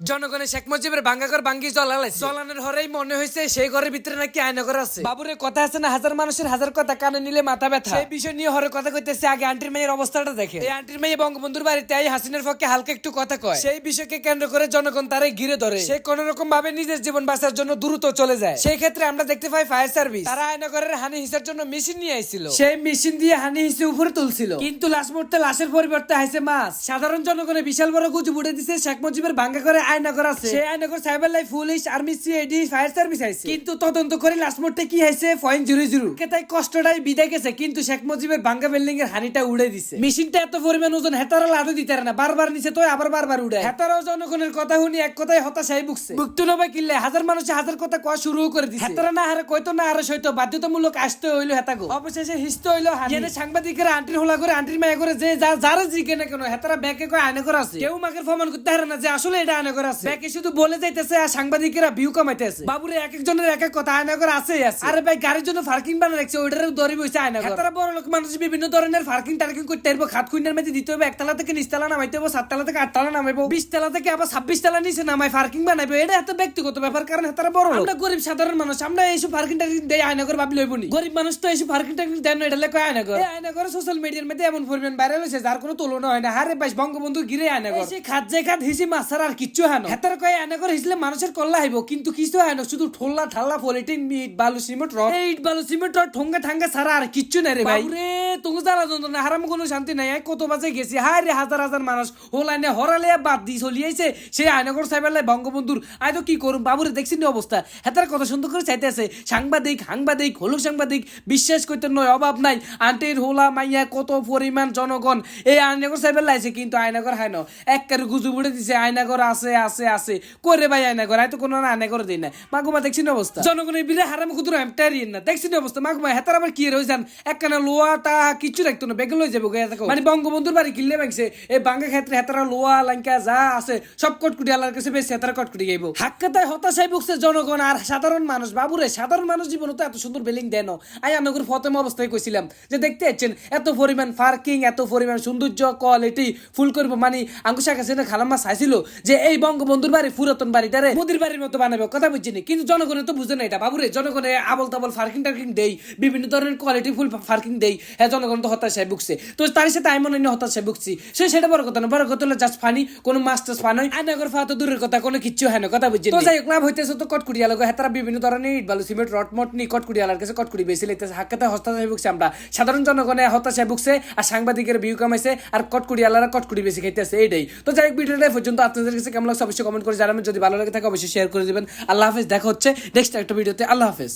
জনগণের শেখ মুজিবের বাঙ্গাঘর বাঙ্গি জ্বলালে জ্বলানোর হরেই মনে হয়েছে সেই ঘরের ভিতরে নাকি আয়নগর আছে। বাবুরের কথা আছে না? হাজার মানুষের হাজার কথা কানে নিলে মাথা ব্যথা। সেই বিষয় নিয়ে হরে কথা কইতেছে আগে আন্টির মেয়ের অবস্থাটা দেখে। এই আন্টির মেয়ে বঙ্গবন্ধুর বাড়িতে এই হাসিনের পক্ষে হালকা একটু কথা কয়। সেই বিষয়কে কেন্দ্র করে জনগণ তারে ঘিরে ধরে। সে কোন রকম ভাবে নিজের জীবন বাঁচার জন্য দ্রুত চলে যায়। সেই ক্ষেত্রে আমরা দেখতে পাই ফায়ার সার্ভিস। তারা আয়নগরের হানি হিসার জন্য মেশিন নিয়ে আইছিল। সেই মেশিন দিয়ে হানি হিসে উপরে তুলছিল। কিন্তু লাশ মুহূর্তে লাশের পরিবর্তে আইছে মাছ। সাধারণ জনগণের বিশাল বড় গুজব উঠে দিছে শেখ মুজিবের ভাঙ্গা করে আয়নগর আছে। সেই Aynagar cyber life police army CID fire service আইছে। কিন্তু তদন্ত করে লাস্ট মুহূর্তে কি হয়েছে? পয়েন্ট জিরো জিরো তাই কষ্টটাই বিদায় গেছে কিন্তু শেখ মুজিবের ভাঙ্গা বিল্ডিং এর হানিটা উড়ে দিছে। মেশিনটা এত পরিমাণ ওজন হেতারা লাদু দিতে না। বারবার নিচে তো আবার বারবার উড়ে হেতারাও জনগণের কথা শুনি এক কথায় হতাশাই বুকছে বুকতু নবে কিনলে হাজার মানুষ হাজার কথা কয়া শুরু করে দিছে। হেতারা না হারে কইতো না বাধ্যতামূলক আসতে হইল হেতাগো। অবশেষে হিসতে হইল হানি। সাংবাদিকেরা আন্টির হোলা করে আন্টির মায়া করে যে যারা জিকে না কেন হেতারা ব্যাকে কয় আয়না করে আছে। কেউ মাকে প্রমাণ করতে পারে না যে আসলে এটা আয়না করে আছে। ব্যাকে শুধু বলে যাইতেছে আর সাংবাদিকেরা ভিউ কামাইতেছে বাবুরে এক একজনের এক এক কথা আয়না করে আছে। আছে আরে ভাই গাড়ির জন্য পার্কিং বানা রাখছে ওইটার দড়ি বইছে আয়না করে বড় লোক মানুষ বিভিন্ন ধরনের পার্কিং টার্কিং করতে পারব খাত খুইনের মধ্যে দিতে হবে একতলা থেকে নিচতলা নামাইতে হবে সাততলা থেকে আটতলা নামাইবো বিশ তলা থেকে আবার ছাব্বিশ তলা নিচে নামাই পার্কিং বানাইবো। এটা এত ব্যক্তিগত ব্যাপার কারণ হেতারা বড় আমরা গরিব সাধারণ মানুষ আমরা এইসব পার্কিং টার্কিং দেয় আয়না করে ভাবলে হইব নি। গরিব মানুষ তো এইসব পার্কিং টার্কিং দেন এটা লেখা আয়না করে আয়না করে সোশ্যাল মিডিয়ার মধ্যে এমন পরিমাণ ভাইরাল হয়েছে যার কোনো তুলনা হয় না। হারে বাইশ বঙ্গবন্ধু গিরে আয়না করে সেই খাত যে খাত হিসি মাছার আর কিচ্ছু হানো হেতার কয়ে আয়না করে হিসলে মানুষের কল্লা হইব কিন্তু কিছু হয় না শুধু ঠোল্লা ঠাল্লা পলিটিন ইট বালু সিমেন্ট রড। ইট বালু সিমেন্ট রড ঠোঙ্গা ঠাঙ্গা সারা আর কিচ্ছু নাই রে ভাই। তুমি যারা যন্ত্রণা হারাম কোনো শান্তি নাই কত বাজে গেছি। হায় রে হাজার হাজার মানুষ, হোলাইনে হরালে বাদ দি চলিয়েছে সেই আয়নাগর সাহেবের বঙ্গবন্ধুর। আয় তো কি করুম, বাবুরে দেখছি নি অবস্থা? হেতার কত সুন্দর করে চাইতেছে, সাংবাদিক সাংবাদিক, হলুক সাংবাদিক, বিশ্বাস করতে নয়, অভাব নাই। আন্টির হোলা মাইয়া কত পরিমাণ জনগণ, এই আয়নাগর সাহেবের লাইছে কিন্তু আয়নাগর হায় না। এক কারে গুজু বুড়ে দিছে আয়নাগর আছে আছে আছে। করে ভাই আয়নাগর আয় তো কোনো আয়নাগর দিই না। মাগুমা দেখছি না অবস্থা? জনগণের বিরে হারাম কুদুর, আমি টারিয়েন না। দেখছি না অবস্থা? মাগুমা হেতার আবার কি রয়ে যান একখানা লোয়া তা কিচ্ছু রাখতো না বেগে লয়ে যাব গিয়ে দেখো মানে বঙ্গবন্ধুর বাড়ি কিনলে ভাঙছে এই বাঙ্গা ক্ষেত্রে হেতারা লোয়া লাঙ্কা যা আছে সব কটকুটি আল্লাহর কাছে বেশি হেতারা কটকুটি গাইবো হাক্কাতায় হতাশায় বুকছে জনগণ আর সাধারণ মানুষ বাবুরে সাধারণ মানুষ জীবন তো এত সুন্দর বিল্ডিং দেন। আই আনগর প্রথম অবস্থায় কইছিলাম যে দেখতে যাচ্ছেন এত পরিমাণ পার্কিং এত পরিমাণ সৌন্দর্য কোয়ালিটি ফুল করব মানে আঙ্কুশা কাছে খালাম্মা চাইছিল যে এই বঙ্গবন্ধুর বাড়ি পুরাতন বাড়িটারে মোদির বাড়ির মতো বানাবে। কথা বুঝছিনি কিন্তু জনগণে তো বুঝে না এটা। বাবুরে জনগণে আবল তাবল পার্কিং টার্কিং দেই বিভিন্ন ধরনের কোয়ালিটি ফুল পার্কিং দেই। হ্যাঁ জনগণ তো হতাশায় ভুগছে। তো তার সাথে আমি মনে হয় হতাশায় ভুগছি। সে সেটা বড় কথা না বড় কথা হলো জাস্ট ফানি কোনো মাছ টাছ ফানি আয়নাগর ফা তো দূরের কথা কোনো কিচ্ছু হয় না কথা বুঝছি তো যাই হোক লাভ হইতেছে তো কটকুড়ি আলো হ্যাঁ তারা বিভিন্ন ধরনের ইট বালু সিমেন্ট রট মট নি কটকুড়ি আলার কাছে কটকুড়ি বেশি লেগতেছে হাক্কাতে হতাশায় ভুগছে আমরা। সাধারণ জনগণে হতাশায় ভুগছে আর সাংবাদিকের ভিউ কামাইছে আর কটকুড়ি আলারা কটকুড়ি বেশি খাইতেছে এইটাই। তো যাই হোক ভিডিওটা পর্যন্ত। আপনাদের কাছে কেমন লাগছে অবশ্যই কমেন্ট করে জানাবেন। যদি ভালো লাগে থাকে অবশ্যই শেয়ার করে দিবেন। আল্লাহ হাফেজ দেখা হচ্ছে নেক্সট একটা ভিডিওতে। আল্লাহ হাফেজ।